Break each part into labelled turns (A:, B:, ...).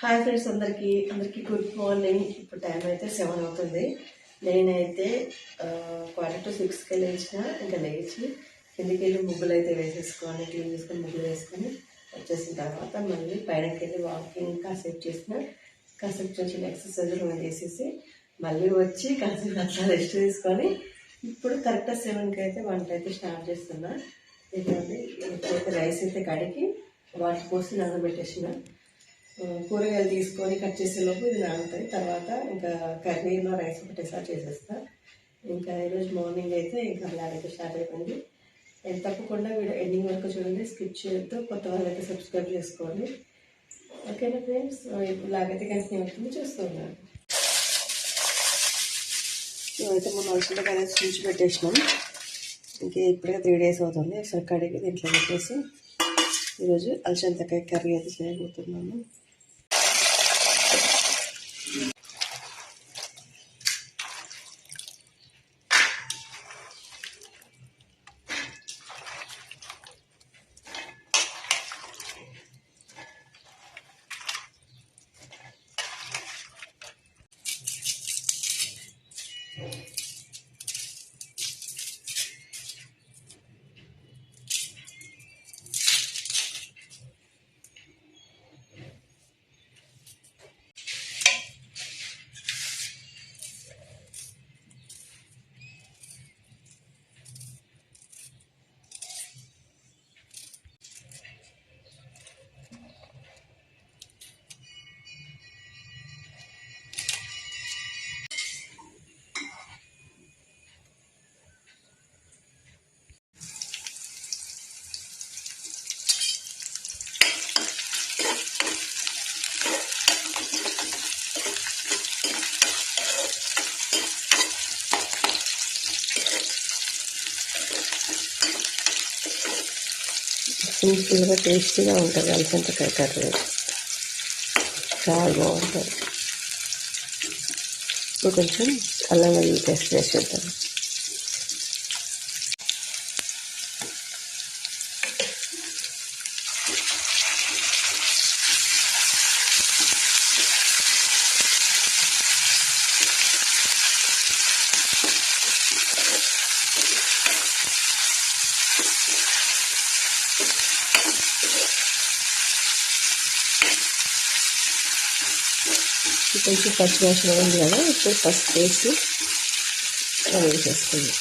A: Hi friends అందరికీ అందరికీ good morning ఇప్పుడు టైం అయితే సెవెన్ అవుతుంది. నేనైతే క్వార్టర్ టు సిక్స్కి లేచిన ఇంకా లేచి కిందికి వెళ్ళి ముగ్గులు అయితే వేసేసుకొని క్లీన్ చేసుకొని ముగ్గులు వేసుకొని వచ్చేసిన తర్వాత మళ్ళీ పైనకి వెళ్ళి వాకింగ్ కాసేపు చేసిన కాసేపు చేసిన ఎక్సర్సైజ్ మేము చేసేసి మళ్ళీ వచ్చి కాసేపు అట్లా రెస్ట్ తీసుకొని ఇప్పుడు కరెక్ట్గా సెవెన్కి అయితే వంట అయితే స్టార్ట్ చేస్తున్నా. ఇదండి ఇప్పుడైతే రైస్ అయితే కడిగి వాటి పోసి నానబెట్టేసిన. కూరగాయలు తీసుకొని కట్ చేసేలోపు ఇది నానుతుంది తర్వాత ఇంకా కర్రీలో రైస్ ఒకటేసారి చేసేస్తా. ఇంకా ఈరోజు మార్నింగ్ అయితే ఇంకా అలాగైతే స్టార్ట్ అయిపోయింది. ఎంత తప్పకుండా వీడియో ఎండింగ్ వరకు చూడండి. స్కిప్ చేయొద్దు. కొత్త వాళ్ళైతే సబ్స్క్రైబ్ చేసుకోండి. ఓకేనా ఫ్రెండ్స్? ఇప్పుడు లాగైతే కంటిన్యూ అవుతుంది. చూస్తున్నాను. అయితే మొన్న వర్షంలో కనీసం నుంచి పెట్టేసినాం. ఇంకే ఇప్పుడే త్రీ డేస్ అవుతుంది. ఒకసారి కడిగి దీంట్లో పెట్టేసి ఈరోజు అలసంతకాయ కర్రీ అయితే చేయబోతున్నాము సింపుల్గా టేస్టీగా ఉంటుంది. అలసంతకాయ కర్రీ. చాలా బాగుంటుంది. ఇప్పుడు కొంచెం అల్లం వెల్లుల్లి పేస్ట్ వేసేద్దాం ఇది కొంచెం పచ్చివాసన ఉంది కదా ఇప్పుడు ఫస్ట్ వేసి ఇలా వేసేస్తుంది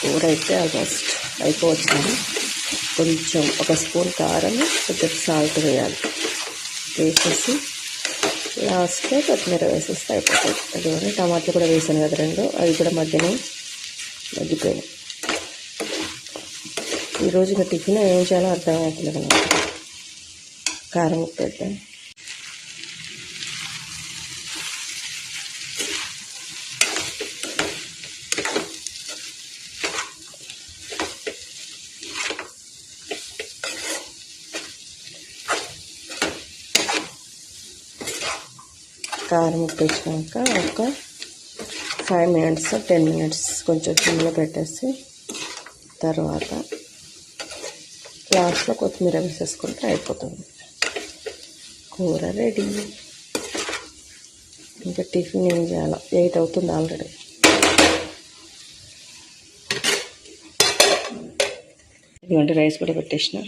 A: కూర అయితే ఆల్మోస్ట్ అయిపోవచ్చింది కొంచెం ఒక స్పూన్ కారం కొంచెం సాల్ట్ వేయాలి. వేసేసి లాస్ట్లో కొత్తిమీర వేసేస్తే అయిపోతుంది. అదిగోని టమాటాలు కూడా వేసాను కదా రెండు అవి కూడా మధ్యలో మగ్గిపోయినాయి. ఈరోజు ఇంకా టిఫిన్ ఏం చేయాలో అర్థం అవుతుంది కదా కారం ఉప్పు కారం ఉప్పు వేసినాక ఒక ఫైవ్ మినిట్స్ టెన్ మినిట్స్ కొంచెం సిమ్లో పెట్టేసి తర్వాత లాస్ట్లో కొత్తిమీర వేసేసుకుంటే అయిపోతుంది. కూర రెడీ ఇంకా టిఫిన్ ఏం చేయాలి? ఎయిట్ అవుతుంది ఆల్రెడీ ఇదిగోండి రైస్ కూడా పెట్టేసిన.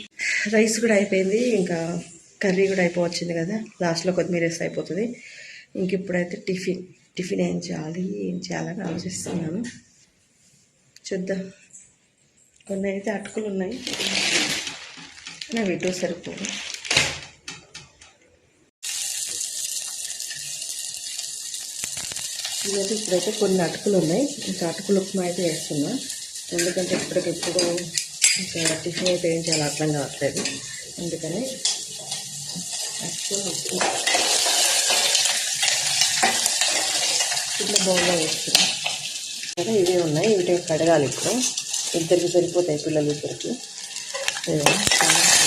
A: రైస్ కూడా అయిపోయింది. ఇంకా కర్రీ కూడా అయిపోవచ్చింది కదా. లాస్ట్లో కొత్తిమీర వేస్తే అయిపోతుంది. ఇంక ఇప్పుడైతే టిఫిన్ టిఫిన్ ఏం చేయాలి ఏం చేయాలని ఆలోచిస్తున్నాను. చూద్దాం. కొన్ని అయితే అటుకులు ఉన్నాయి. నా వీటో సరిపోవు ఇదైతే ఇప్పుడైతే కొన్ని అటుకులు ఉన్నాయి. ఇంకా అటుకులు ఉప్మా అయితే వేస్తున్నా. ఎందుకంటే ఇప్పటికిప్పుడు ఇంకా టిఫిన్ అయితే ఏం చేయాలో అర్థం కావట్లేదు. అందుకని అటుకులు ఉప్మా. ఇట్లా బౌల్లో వేస్తున్నాం. ఇవే ఉన్నాయి. ఇవి కడగాలి ఇప్పుడు. ఇద్దరికి సరిపోతాయి పిల్లలు ఇద్దరికి.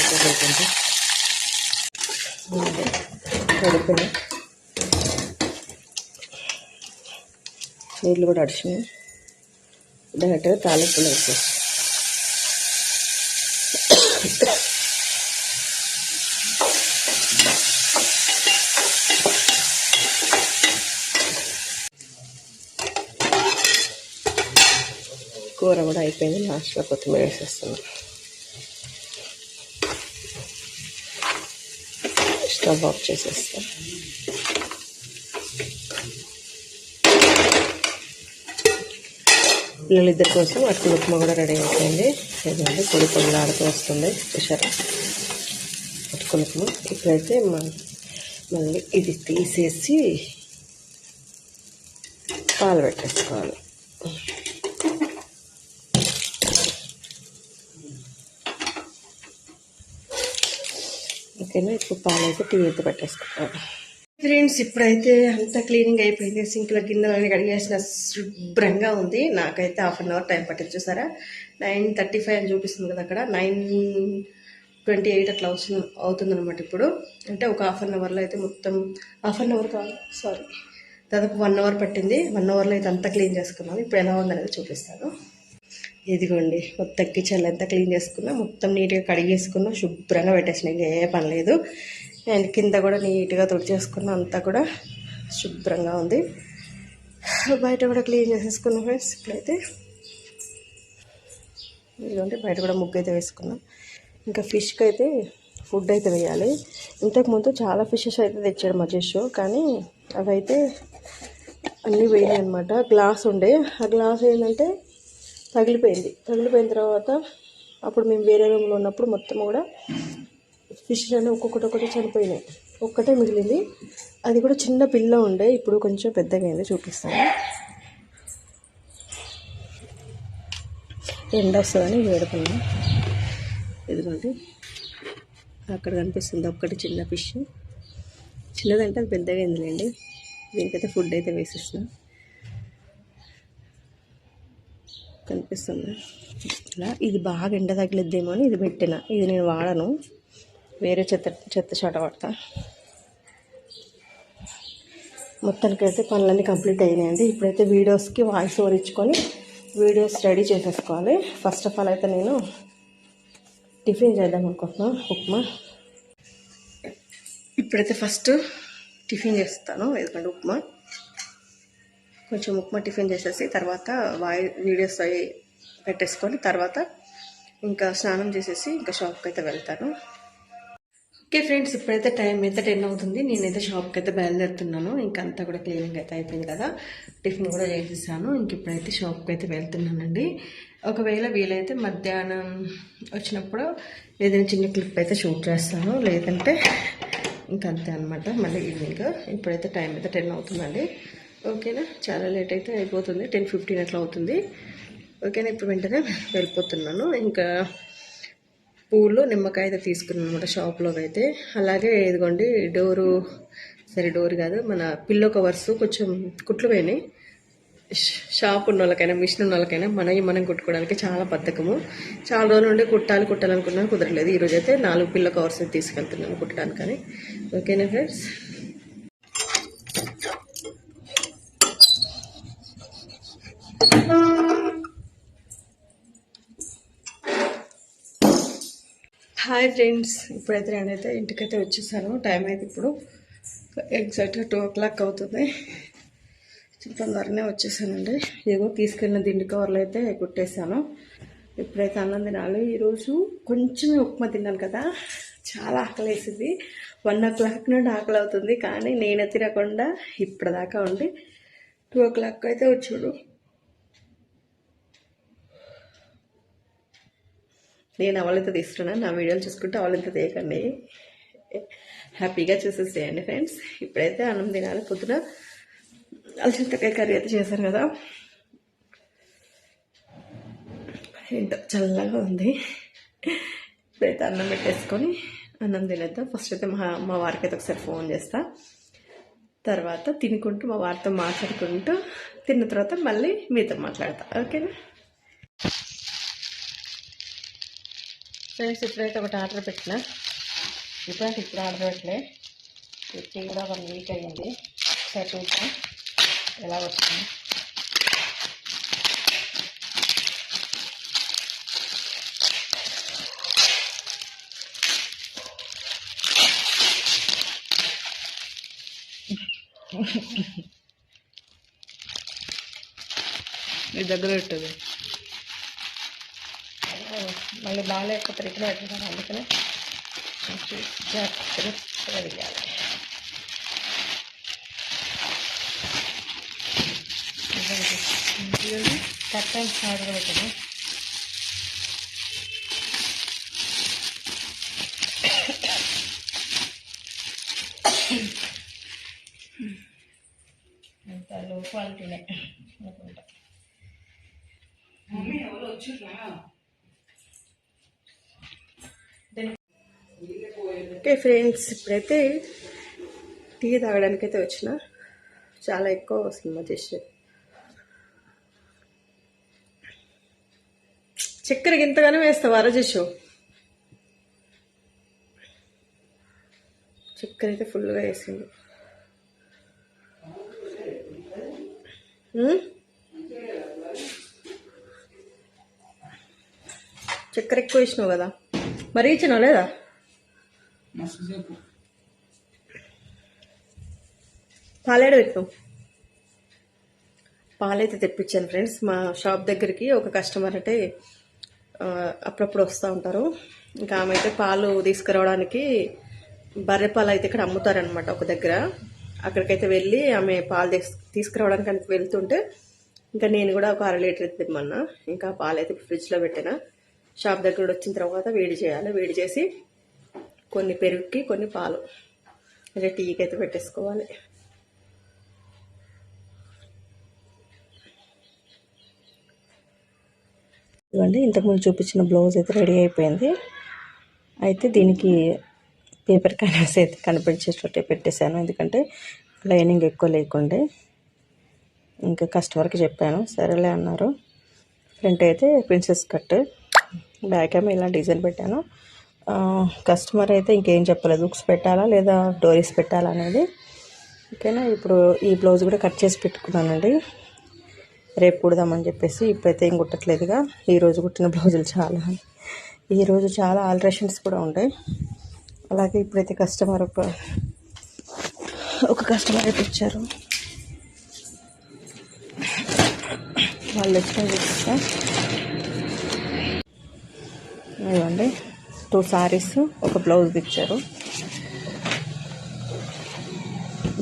A: సరిపోతుంది. కడుపుని నీళ్ళు కూడా అడిచినాయి డైరెక్ట్గా తాలింపులు వేసేసి కూర కూడా అయిపోయింది. లాస్ట్లో కొత్తిమీర వేసేస్తున్నాం. స్టవ్ ఆఫ్ చేసేస్తాం. పిల్లలిద్దరి కోసం అటు ఉప్మా కూడా రెడీ అయిపోయింది. లేదండి పొడి పొడిలాడుతూ వస్తుంది. చూసారా అటుకులు ఉప్మా. ఇప్పుడైతే మళ్ళీ ఇది తీసేసి పాలు పెట్టేసుకోవాలి. ఓకేనా ఇప్పుడు పాలు అయితే టీ అయితే పెట్టేసుకుంటాను. ఫ్రెండ్స్ ఇప్పుడైతే అంతా క్లీనింగ్ అయిపోయింది. సింక్లో గిన్నెలని కడిగేసిన శుభ్రంగా ఉంది. నాకైతే హాఫ్ అన్ అవర్ టైం పట్టింది చూసారా? నైన్ థర్టీ ఫైవ్ అని చూపిస్తుంది కదా అక్కడ. నైన్ ట్వంటీ ఎయిట్ అట్లా అవుతుంది అవుతుంది అనమాట ఇప్పుడు. అంటే ఒక హాఫ్ అన్ అవర్లో అయితే మొత్తం హాఫ్ అన్ అవర్ కాదు సారీ. దాదాపు వన్ అవర్ పట్టింది. వన్ అవర్లో అయితే అంతా క్లీన్ చేసుకున్నాను. ఇప్పుడు ఎలా ఉందనేది చూపిస్తాను. ఇదిగోండి మొత్తం కిచెన్ అంతా క్లీన్ చేసుకున్నా. మొత్తం నీట్గా కడిగేసుకున్నా శుభ్రంగా పెట్టేసిన. ఇంకా ఏ పని లేదు. అండ్ కింద కూడా నీట్గా తుడిచేసుకున్నా. అంతా కూడా శుభ్రంగా ఉంది. బయట కూడా క్లీన్ చేసేసుకున్నా ఫ్రెండ్స్. ఇప్పుడైతే ఇదిగోండి బయట కూడా ముగ్గు అయితే వేసుకున్నాం. ఇంకా ఫిష్కి అయితే ఫుడ్ అయితే వేయాలి. ఇంతకుముందు చాలా ఫిషెస్ అయితే తెచ్చాడు మజేష్ కానీ అవైతే అన్నీ వేయాలి అనమాట గ్లాస్ ఉండే. ఆ గ్లాస్ ఏంటంటే తగిలిపోయింది. తగిలిపోయిన తర్వాత అప్పుడు మేము వేరే రూమ్లో ఉన్నప్పుడు మొత్తం కూడా ఫిష్లన్నీ ఒక్కొక్కటి ఒకటి చనిపోయినాయి. ఒక్కటే మిగిలింది. అది కూడా చిన్న పిల్ల ఉండే. ఇప్పుడు కొంచెం పెద్దగా అయింది. చూపిస్తాను. ఎండ వస్తుందని వేడుకున్నాం. ఇదిగోండి. అక్కడ కనిపిస్తుంది ఒక్కటి చిన్న ఫిష్ చిన్నదంటే అది పెద్దగా అయిందిలేండి. దీనికైతే ఫుడ్ అయితే వేసిస్తున్నాను కనిపిస్తుంది. ఇలా ఇది బాగా ఎండ తగిలిద్దేమో అని ఇది పెట్టిన. ఇది నేను వాడను. వేరే చెత్త చెత్త చాట వాడతా మొత్తానికైతే పనులన్నీ కంప్లీట్ అయినాయండి. ఇప్పుడైతే వీడియోస్కి వాయిస్ ఓవర్ ఇచ్చుకొని వీడియోస్ రెడీ చేసేసుకోవాలి. ఫస్ట్ ఆఫ్ ఆల్ అయితే నేను టిఫిన్ చేద్దాం అనుకుంటున్నాను ఉప్మా. ఇప్పుడైతే ఫస్ట్ టిఫిన్ చేస్తాను. ఎందుకంటే ఉప్మా. కొంచెం ఉప్మా టిఫిన్ చేసేసి తర్వాత వాయి వీడియోస్ అవి పెట్టేసుకొని తర్వాత ఇంకా స్నానం చేసేసి ఇంకా షాప్కి అయితే వెళ్తాను. ఓకే ఫ్రెండ్స్ ఇప్పుడైతే టైం అయితే టెన్ అవుతుంది. నేనైతే షాప్కి అయితే బయలుదేరుతున్నాను. ఇంకా అంతా కూడా క్లీనింగ్ అయితే అయిపోయింది కదా. టిఫిన్ కూడా చేసేసాను. ఇంక ఇప్పుడైతే షాప్కి అయితే వెళ్తున్నానండి. ఒకవేళ వీలైతే మధ్యాహ్నం వచ్చినప్పుడు ఏదైనా చిన్న క్లిప్ అయితే షూట్ చేస్తాను. లేదంటే ఇంకంతే అంతే అనమాట మళ్ళీ ఈవినింగ్. ఇప్పుడైతే టైం అయితే టెన్ అవుతుందండి. ఓకేనా? చాలా లేట్ అయితే అయిపోతుంది. టెన్ ఫిఫ్టీన్ అట్లా అవుతుంది. ఓకేనా? ఇప్పుడు వెంటనే వెళ్ళిపోతున్నాను. ఇంకా పూలు నిమ్మకాయ అయితే తీసుకున్నాను అనమాట షాప్లో అయితే అలాగే ఇదిగోండి డోరు సరే డోర్ కాదు మన పిల్లో కవర్స్ కొంచెం కుట్లు పోయినాయి. షాప్ ఉన్న వాళ్ళకైనా మిషన్ ఉన్న వాళ్ళకైనా మనవి మనం కుట్టుకోవడానికి చాలా బద్ధకము. చాలా రోజుల నుండి కుట్టాలి కుట్టాలనుకున్నాను కుదరలేదు ఈరోజు అయితే నాలుగు పిల్ల కవర్స్ అయితే తీసుకెళ్తున్నాను కుట్టడానికని. ఓకేనా ఫ్రెండ్స్? హాయ్ ఫ్రెండ్స్ ఇప్పుడైతే నేనైతే ఇంటికైతే వచ్చేసాను. టైం అయితే ఇప్పుడు ఎగ్జాక్ట్గా టూ ఓ క్లాక్ అవుతుంది. తొందరనే వచ్చేసానండి. ఏదో తీసుకెళ్ళిన దిండి కవర్లు అయితే కుట్టేశాను. ఇప్పుడైతే అన్నం తినాలి. ఈరోజు కొంచెమే ఉప్మా తిన్నాను కదా. చాలా ఆకలి వేసింది వన్ ఓ క్లాక్ నుండి ఆకలి అవుతుంది కానీ నేనే తినకుండా ఇప్పటిదాకా ఉండి టూ ఓ క్లాక్ అయితే వచ్చాడు. నేను అవలతో తీస్తున్నాను. నా వీడియోలు చూసుకుంటే అవలంతా తీయకండి. హ్యాపీగా చూసేసేయండి ఫ్రెండ్స్. ఇప్పుడైతే అన్నం తినాలి. పొద్దున అలసందకాయ కర్రీ అయితే చేశాను కదా. ఏంటో చల్లగా ఉంది. ఇప్పుడైతే అన్నం పెట్టేసుకొని అన్నం తినేద్దాం. ఫస్ట్ అయితే మా మా వారికి అయితే ఒకసారి ఫోన్ చేస్తా. తర్వాత తినుకుంటూ మా వారితో మాట్లాడుకుంటూ తిన్న తర్వాత మళ్ళీ మీతో మాట్లాడతా. ఓకేనా? ఫ్రెండ్స్ ఇప్పుడైతే ఒకటి ఆర్డర్ పెట్టిన. ఇప్పుడంటే ఇప్పుడు ఆర్డర్ పెట్టలే. పెట్టి కూడా వన్ వీక్ అయ్యింది. ఒకసారి చూద్దాం ఎలా వస్తుంది మీ దగ్గర ఉంటుంది మళ్ళీ బాగాలేకపోతే రిటర్న్ పెట్టినాను అందుకనే కొంచెం జాగ్రత్తగా వేయాలి కట్టం ఆర్డర్ పెట్టదు అంత లో క్వాలిటీనే అనుకుంటా. మమ్మీ ఎవరు వచ్చిర్రా. ఓకే ఫ్రెండ్స్ ఇప్పుడైతే టీ తాగడానికి అయితే వచ్చిన. చాలా ఎక్కువ సినిమా చేసేది చక్కెర ఇంతగానే వేస్తావు అరజేషు చక్కెర అయితే ఫుల్గా వేసింది. చక్కెర ఎక్కువ వేసినావు కదా. మరి ఇచ్చినావు లేదా?
B: మస్తు సేపు
A: పాలేడ పెట్టు. పాలైతే తెప్పించాను ఫ్రెండ్స్. మా షాప్ దగ్గరికి ఒక కస్టమర్ అంటే అప్పుడప్పుడు వస్తూ ఉంటారు. ఇంకా ఆమె అయితే పాలు తీసుకురావడానికి బర్రె పాలు అయితే ఇక్కడ అమ్ముతారనమాట ఒక దగ్గర. అక్కడికైతే వెళ్ళి ఆమె పాలు తీసుకురావడానికి వెళ్తుంటే ఇంకా నేను కూడా ఒక అర లీటర్ తిమ్మన్నా. ఇంకా పాలు అయితే ఫ్రిడ్జ్లో పెట్టిన. షాప్ దగ్గర వచ్చిన తర్వాత వేడి చేయాలి. వేడి చేసి కొన్ని పెరుగుకి కొన్ని పాలు. అంటే టీకి అయితే పెట్టేసుకోవాలి. ఇదిగోండి ఇంతకుముందు చూపించిన బ్లౌజ్ అయితే రెడీ అయిపోయింది. అయితే దీనికి పేపర్ కనర్స్ అయితే కనిపించేటట్టే పెట్టేశాను. ఎందుకంటే లైనింగ్ ఎక్కువ లేకుండే. ఇంకా కస్టమర్కి చెప్పాను సరేలే అన్నారు. ఫ్రంట్ అయితే ప్రిన్సెస్ కట్. బ్యాక్ ఏమో ఇలా డిజైన్ పెట్టాను. కస్టమర్ అయితే ఇంకేం చెప్పలేదు. బుక్స్ పెట్టాలా లేదా డోరీస్ పెట్టాలా అనేది. ఓకేనా? ఇప్పుడు ఈ బ్లౌజ్ కూడా కట్ చేసి పెట్టుకున్నానండి. రేపు కుడదామని చెప్పేసి ఇప్పుడైతే ఏం కుట్టట్లేదుగా. ఈరోజు కుట్టిన బ్లౌజులు చాలా. ఈరోజు చాలా ఆల్టరేషన్స్ కూడా ఉంటాయి అలాగే ఇప్పుడైతే కస్టమర్ ఒక ఒక కస్టమర్ అయితే ఇచ్చారు వాళ్ళు వచ్చిన చూపిస్తా ఇవ్వండి టూ శారీస్ ఒక బ్లౌజ్ ఇచ్చారు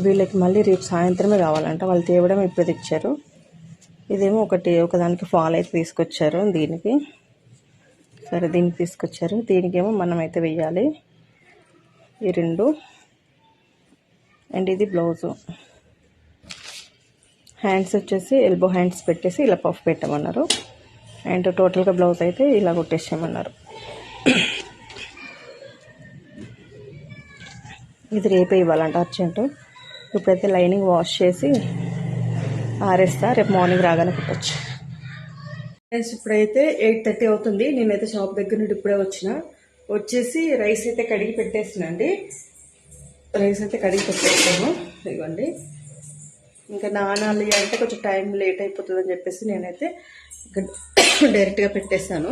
A: వీళ్ళకి మళ్ళీ రేపు సాయంత్రమే కావాలంట. వాళ్ళు తేవడం ఇప్పుడు ఇచ్చారు ఇదేమో ఒకటి ఒకదానికి ఫాల్ అయితే తీసుకొచ్చారు దీనికి. సరే దీనికి తీసుకొచ్చారు. దీనికేమో మనం అయితే వెయ్యాలి. ఈ రెండు. అండ్ ఇది బ్లౌజు హ్యాండ్స్ వచ్చేసి ఎల్బో హ్యాండ్స్ పెట్టేసి ఇలా పఫ్ పెట్టమన్నారు. అండ్ టోటల్గా బ్లౌజ్ అయితే ఇలా కొట్టేసేయమన్నారు. ఇది రేపే ఇవ్వాలంట అర్జెంటు. ఇప్పుడైతే లైనింగ్ వాష్ చేసి ఆరేస్తా రేపు మార్నింగ్ రాగానే కుట్టచ్చు. ఫ్రెండ్స్ ఇప్పుడైతే ఎయిట్ థర్టీ అవుతుంది. నేనైతే షాప్ దగ్గర నుండి ఇప్పుడే వచ్చిన. వచ్చేసి రైస్ అయితే కడిగి పెట్టేసినండి రైస్ అయితే కడిగి పెట్టేస్తాను. ఇదిగోండి. ఇంకా నానాలి అంటే కొంచెం టైం లేట్ అయిపోతుందని చెప్పేసి నేనైతే డైరెక్ట్గా పెట్టేస్తాను.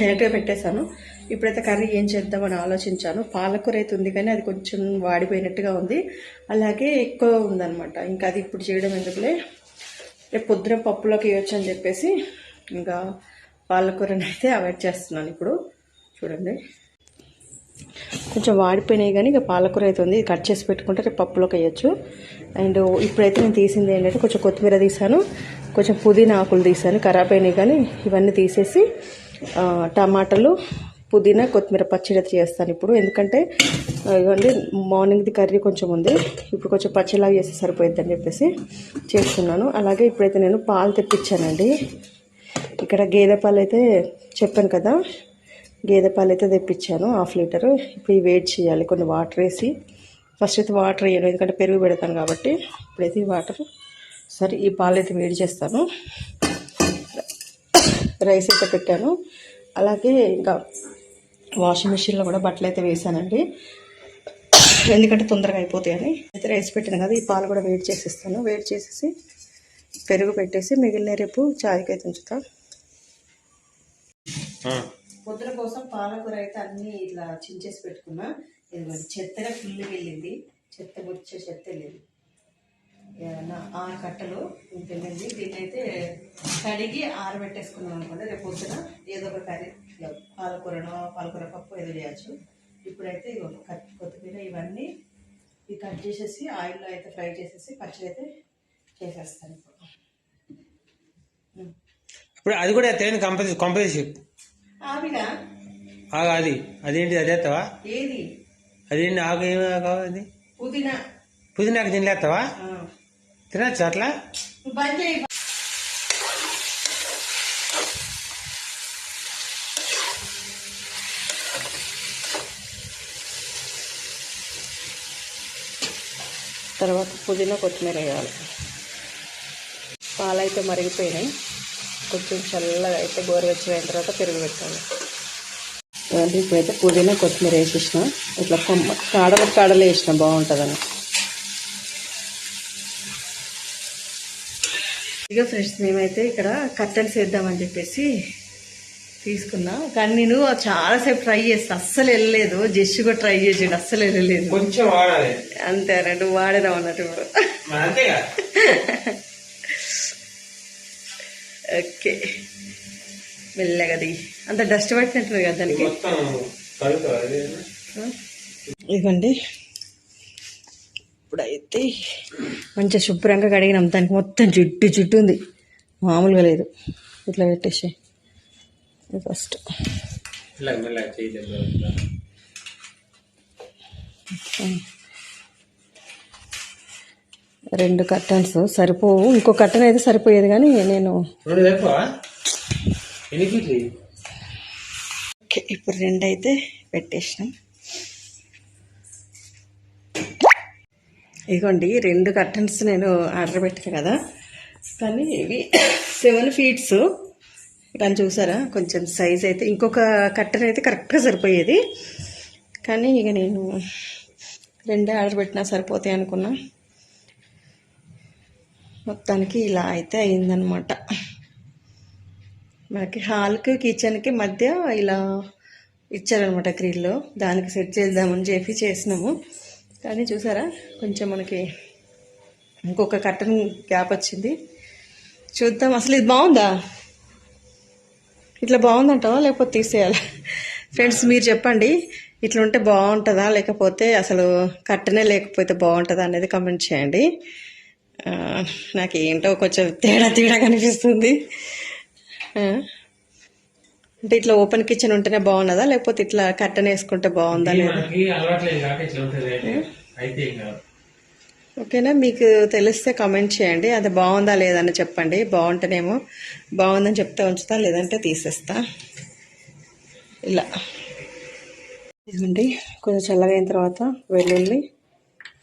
A: డైరెక్ట్గా పెట్టేశాను. ఇప్పుడైతే కర్రీ ఏం చేద్దామని ఆలోచించాను. పాలకూర అయితే ఉంది కానీ అది కొంచెం వాడిపోయినట్టుగా ఉంది. అలాగే ఎక్కువ ఉందన్నమాట. ఇంకా అది ఇప్పుడు చేయడం ఎందుకులే? రేపు పొద్దున పప్పులోకి వేయొచ్చు అని చెప్పేసి ఇంకా పాలకూరని అయితే అవాయిడ్ చేస్తున్నాను ఇప్పుడు. చూడండి. కొంచెం వాడిపోయినాయి కానీ ఇక పాలకూర అయితే ఉంది. కట్ చేసి పెట్టుకుంటే రేపు పప్పులోకి వేయచ్చు. అండ్ ఇప్పుడైతే నేను తీసింది ఏంటంటే కొంచెం కొత్తిమీర తీసాను. కొంచెం పుదీనా ఆకులు తీసాను. ఖరాబ్ అయినాయి కానీ ఇవన్నీ తీసేసి టమాటాలు పుదీనా కొత్తిమీర పచ్చడి అయితే చేస్తాను ఇప్పుడు. ఎందుకంటే ఇవ్వండి మార్నింగ్ది కర్రీ కొంచెం ఉంది. ఇప్పుడు కొంచెం పచ్చడిలాగా చేస్తే సరిపోయింది అని చెప్పేసి చేస్తున్నాను. అలాగే ఇప్పుడైతే నేను పాలు తెప్పించానండి. ఇక్కడ గేదె పాలు అయితే చెప్పాను కదా గేదె పాలు అయితే తెప్పించాను హాఫ్ లీటరు. ఇప్పుడు ఇవి వేడి చేయాలి కొన్ని వాటర్ వేసి. ఫస్ట్ అయితే వాటర్ వేయను ఎందుకంటే పెరుగు పెడతాను కాబట్టి. ఇప్పుడైతే ఈ వాటర్ సరే ఈ పాలు అయితే వేడి చేస్తాను. రైస్ అయితే పెట్టాను. అలాగే ఇంకా వాషింగ్ మిషన్లో కూడా బట్టలు అయితే వేసానండి ఎందుకంటే తొందరగా అయిపోతాయని. అయితే రైస్ పెట్టాను కదా ఈ పాలు కూడా వేడి చేసేస్తాను. వేడి చేసేసి పెరుగు పెట్టేసి మిగిలిన రేపు చాయ్కి అయితే ఉంచుతా. పొద్దున కోసం పాలకూర అయితే అన్ని ఇట్లా చించేసి పెట్టుకున్నా. ఇది మరి చెత్తగా ఫుల్ వెళ్ళింది. చెత్త వచ్చే చెత్త వెళ్ళింది. ఆరు కట్టలు వెళ్ళింది దీన్ని అయితే కడిగి ఆరబెట్టేసుకున్నాం అనుకోండి రేపు పొద్దున ఏదో ఒక కర్రీ పాలకూరనో పాలకూర పప్పు ఏదో చేయొచ్చు. ఇప్పుడైతే కొత్తిమీర ఇవన్నీ ఇది కట్ చేసేసి ఆయిల్లో అయితే ఫ్రై చేసేసి పచ్చడి అయితే చేసేస్తాను. ఇప్పుడు
B: ఇప్పుడు అది కూడా తేని కంపెనీ కంపెనీ
A: ఆవిడ
B: ఆగా అది. అదేంటి అది ఎత్తావా
A: ఏది?
B: అదేంటి ఆకు ఏమి కావాలి
A: పుదీనా.
B: పుదీనాకు తినలేస్తావా. తినచ్చు అట్లా
A: నువ్వు బంద్ చేయి తర్వాత పుదీనా కొత్తిమీర వేయాలి. పాలు అయితే మరిగిపోయినాయి. కొంచెం చల్లగా అయితే గోరువెచ్చగా అయిన తర్వాత పెరుగు పెట్టాలి. ఇప్పుడైతే పుదీనా కొత్తిమీర వేసేసిన. ఇట్లా కొమ్మ కాడలు కాడలు వేసిన బాగుంటుందని. ఇక ఫ్రెండ్స్ మేమైతే ఇక్కడ కట్టెలు చేద్దామని చెప్పేసి తీసుకున్నా. కానీ నేను చాలాసేపు ట్రై చేస్తా. అస్సలు వెళ్ళలేదు. జస్ట్ కూడా ట్రై చేసాడు. అస్సలు వెళ్ళలేదు.
B: కొంచెం
A: అంతే అన్నట్టు వాడినా అన్నట్టు ఇప్పుడు. ఓకే. మెల్లగా దిగి. అంత డస్ట్ పట్టినట్టుంది కదా దానికి? ఇదిగోండి. ఇప్పుడైతే మంచిగా శుభ్రంగా కడిగినాం. దానికి మొత్తం జుట్టు జుట్టు ఉంది. మామూలుగా లేదు. ఇట్లా పెట్టేసి ఫస్ట్ రెండు కర్టన్స్ సరిపోవు. ఇంకో కర్టన్ అయితే సరిపోయేది కానీ నేను ఇప్పుడు రెండు అయితే పెట్టేసినాం. ఇదిగోండి రెండు కర్టన్స్ నేను ఆర్డర్ పెట్టాను కదా. కానీ ఇవి సెవెన్ ఫీట్స్. కానీ చూసారా? కొంచెం సైజ్ అయితే ఇంకొక కట్టెన్ అయితే కరెక్ట్గా సరిపోయేది. కానీ ఇక నేను రెండే ఆర్డర్ పెట్టినా సరిపోతాయి అనుకున్నా. మొత్తానికి ఇలా అయితే అయిందనమాట. మనకి హాల్కి కిచెన్కి మధ్య ఇలా ఇచ్చారనమాట గ్రిల్లో. దానికి సెట్ చేద్దామని చెప్పి చేసినాము. కానీ చూసారా? కొంచెం మనకి ఇంకొక కర్టన్ గ్యాప్ వచ్చింది. చూద్దాం. అసలు ఇది బాగుందా? ఇట్లా బాగుందంటావా? లేకపోతే తీసేయాలా? ఫ్రెండ్స్ మీరు చెప్పండి. ఇట్లా ఉంటే బాగుంటుందా? లేకపోతే అసలు కట్టనే లేకపోతే బాగుంటుందా అనేది కమెంట్ చేయండి. నాకు ఏంటో కొంచెం తేడా తేడా కనిపిస్తుంది అంటే ఇట్లా ఓపెన్ కిచెన్ ఉంటేనే బాగున్నదా? లేకపోతే ఇట్లా కట్టెన వేసుకుంటే బాగుందా? లేదా? ఓకేనా? మీకు తెలిస్తే కామెంట్ చేయండి. అది బాగుందా లేదని చెప్పండి. బాగుంటేనేమో బాగుందని చెప్తే ఉంచుతా లేదంటే తీసేస్తా. ఇలా. ఇదిగోండి కొంచెం చల్లగా అయిన తర్వాత వెల్లుల్లి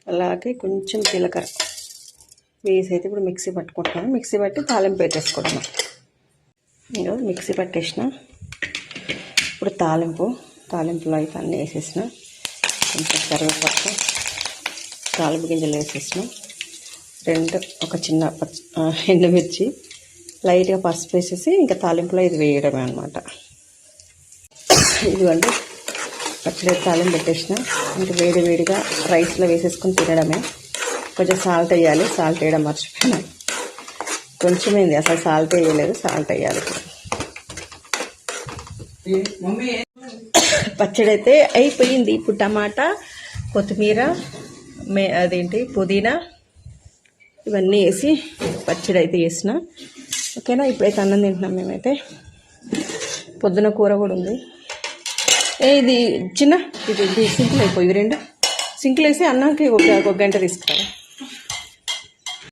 A: అలాగే కొంచెం జీలకర్ర. వేసి అయితే ఇప్పుడు మిక్సీ పట్టుకుంటున్నాను. మిక్సీ పట్టి తాలింపు పెట్టేసుకుంటున్నాను ఇంకా మిక్సీ పట్టేసిన. ఇప్పుడు తాలింపు తాలింపులో అయితే అన్నీ వేసేసిన. కొంచెం కరివేపాకు తాలింపు గింజలు వేసేసిన. రెండు ఒక చిన్న పచ్చి ఎండుమిర్చి లైట్గా పసుపు వేసేసి ఇంకా తాలింపులో ఇది వేయడమే అనమాట ఇదిగోండి పచ్చడి తాలింపు పెట్టేసిన. ఇంకా వేడి వేడిగా రైస్లో వేసేసుకొని తినడమే. కొంచెం సాల్ట్ వేయాలి సాల్ట్ వేయడం మర్చిపోయినా. కొంచెమైంది అసలు సాల్ట్ వేయలేదు సాల్ట్ వేయాలి. ఇప్పుడు పచ్చడి అయితే అయిపోయింది. ఇప్పుడు టమాటా కొత్తిమీర మే అదేంటి పుదీనా ఇవన్నీ వేసి పచ్చడి అయితే వేసిన ఓకేనా? ఇప్పుడైతే అన్నం తింటున్నాం మేమైతే. పొద్దున కూర కూడా ఉంది. ఏ ఇది చిన్న ఇది ఇది సింకులు అయిపోయి రెండు. సింకులు వేసి అన్నానికి ఒక ఒక గంట తీసుకురా